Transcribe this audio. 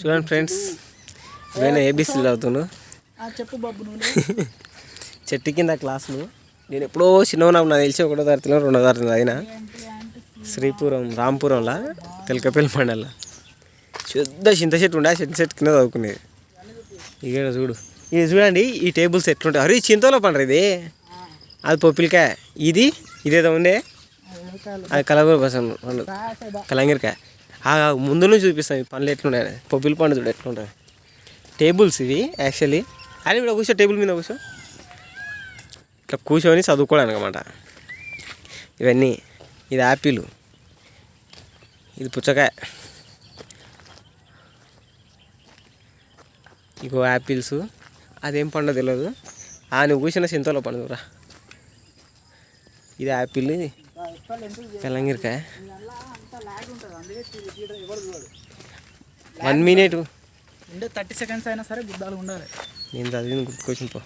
చూడండి ఫ్రెండ్స్ ఇవైనా ఏబీసీలు చదువుతుండు చెప్పు బాబు చెట్టు కింద క్లాసులు. నేను ఎప్పుడో చిన్నగా నాకు తెలిసి ఒకటో తరగతిలో రెండో తరగతి అయినా శ్రీపురం రాంపురంలో తెలకపల్లి మండల. శుద్ధ చింత చెట్టు ఉండే ఆ చింత చెట్టు కింద చదువుకునేది. ఇక్కడ చూడు. ఇది చూడండి ఈ టేబుల్స్ ఎట్లుంటాయి? అరే చింతలో పండ్రు ఇది. అది పొప్పిలికాయ. ఇది ఇదేదో ఉండే అది కలగూర బసం పండు. కలంగిరికాయ ముందు నుంచి చూపిస్తాను ఈ పండ్లు ఎట్లున్నాయి పొప్పిలి పండు చూడు ఎట్లుంటాయి. టేబుల్స్ ఇవి యాక్చువల్లీ అని ఇక్కడ కూర్చో టేబుల్ మీద కూర్చో. ఇట్లా కూర్చొని చదువుకోవడానికి అనమాట ఇవన్నీ ఇది యాపిల్ ఇది పుచ్చకాయ. ఇగో యాపిల్స్ అదేం పండు తెలియదు ఆ నువ్వు కూర్చున్న చింతలో పండుగరా ఇది యాపిల్ తెలంగిరికాయ వన్ మినిట్ ఉండే థర్టీ సెకండ్స్ అయినా సరే గుద్దాలు ఉండాలి. నేను చదివిన గుర్తుకొచ్చింది పో.